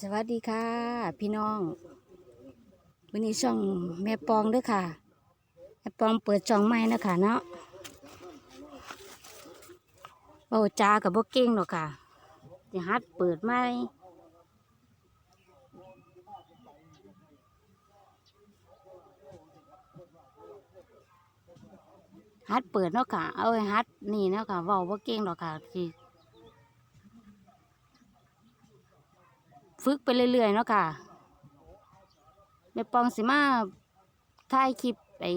สวัสดีค่ะ พี่น้องวันนี้ช่องแม่ปองด้วยค่ะ แม่ปองเปิดช่องใหม่นะคะเนาะเบาจากับบ่เก่งหรอกค่ะจะฮัดเปิดใหม่ ฮัดเปิดเนาะค่ะเอาไว้ฮัดนี่เนาะค่ะเว้าบ่เก่งหรอกค่ะสิฝึกไปเรื่อยๆเนาะค่ะแม่ปองสิมาถ่ายคลิปไอ้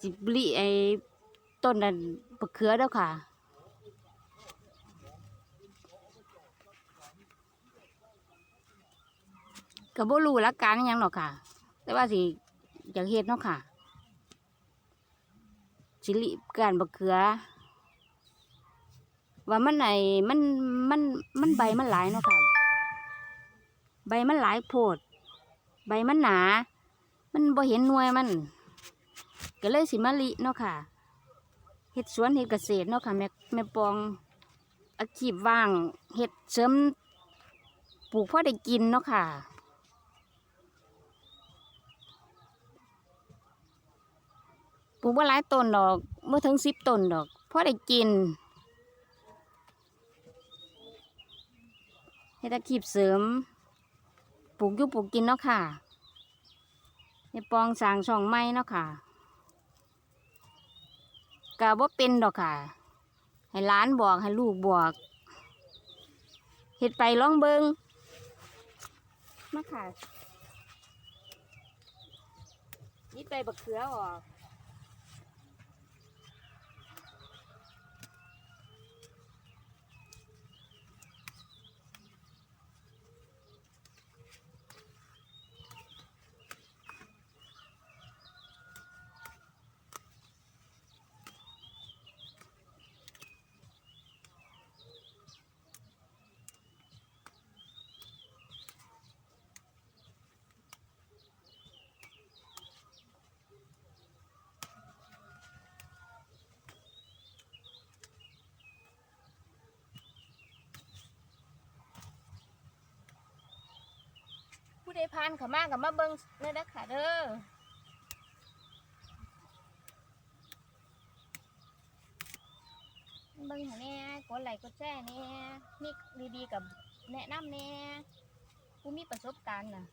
จิบลิไอ้ต้นนั้นบะเขือเด้อค่ะก็บ่รู้หลักการยังหรอกค่ะ แต่ว่าสิอยากเฮ็ดเนาะค่ะ สิริการบะเขือ ว่ามันไหนมันมันมันใบมันหลายเนาะค่ะ ใบมันหลายโพด ใบมันหนา มันบ่เห็นหน่วยมัน ก็เลยสิมาลิเนาะค่ะเฮ็ดสวนเฮ็ดเกษตรเนาะค่ะแม่แม่ปองอาชีพว่างเฮ็ดเสริมปลูกพ่อได้กินเนาะค่ะ ปลู กว่าหลายต้นดอกเมื่อถึงสิบต้นดอกพอได้กินเฮ็ดอาชีพเสริมปลูกอยู่ปลูกกินเนาะค่ะในปองสางช่องไม้เนาะค่ะกะว่าเป็นดอกค่ะ ให้หล้านบอกให้ลูกบอกเฮ็ดไปลองเบิงมาค่ะนี่ไปบักเขือออก ผู้ใดผ่านเขามากับมาเบิ้งเด้อเด้อค่ะเด้อเบิ้งแน่กดไลค์กดแชร์แน่มีดีๆกับแนะนำแน่กูมีประสบการณ์น่ะ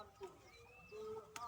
সম্মান করবে